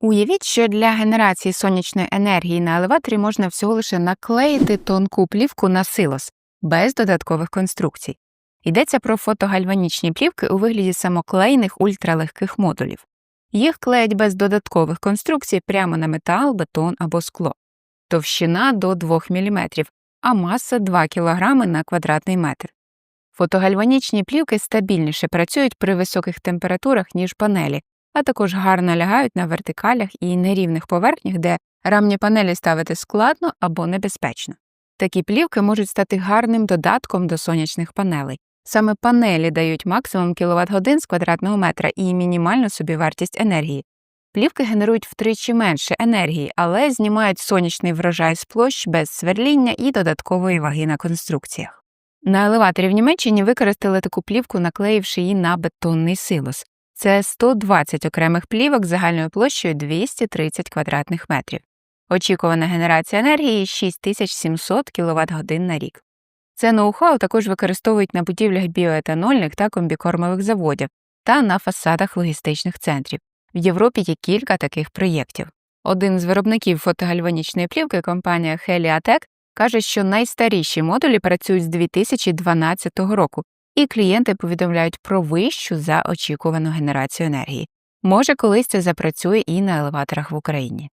Уявіть, що для генерації сонячної енергії на елеваторі можна всього лише наклеїти тонку плівку на силос без додаткових конструкцій. Йдеться про фотогальванічні плівки у вигляді самоклеєних ультралегких модулів. Їх клеять без додаткових конструкцій прямо на метал, бетон або скло. Товщина до 2 мм, а маса 2 кг на квадратний метр. Фотогальванічні плівки стабільніше працюють при високих температурах, ніж панелі, а також гарно лягають на вертикалях і нерівних поверхнях, де рамні панелі ставити складно або небезпечно. Такі плівки можуть стати гарним додатком до сонячних панелей. Саме панелі дають максимум кіловат годин з квадратного метра і мінімальну собівартість енергії. Плівки генерують втричі менше енергії, але знімають сонячний врожай з площ без сверління і додаткової ваги на конструкціях. На елеваторі в Німеччині використали таку плівку, наклеївши її на бетонний силос. Це 120 окремих плівок загальною площею 230 квадратних метрів. Очікувана генерація енергії 6700 кВт годин на рік. Це ноу-хау також використовують на будівлях біоетанольних та комбікормових заводів та на фасадах логістичних центрів. В Європі є кілька таких проєктів. Один з виробників фотогальванічної плівки, компанія Heliatec, каже, що найстаріші модулі працюють з 2012 року, і клієнти повідомляють про вищу за очікувану генерацію енергії. Може, колись це запрацює і на елеваторах в Україні.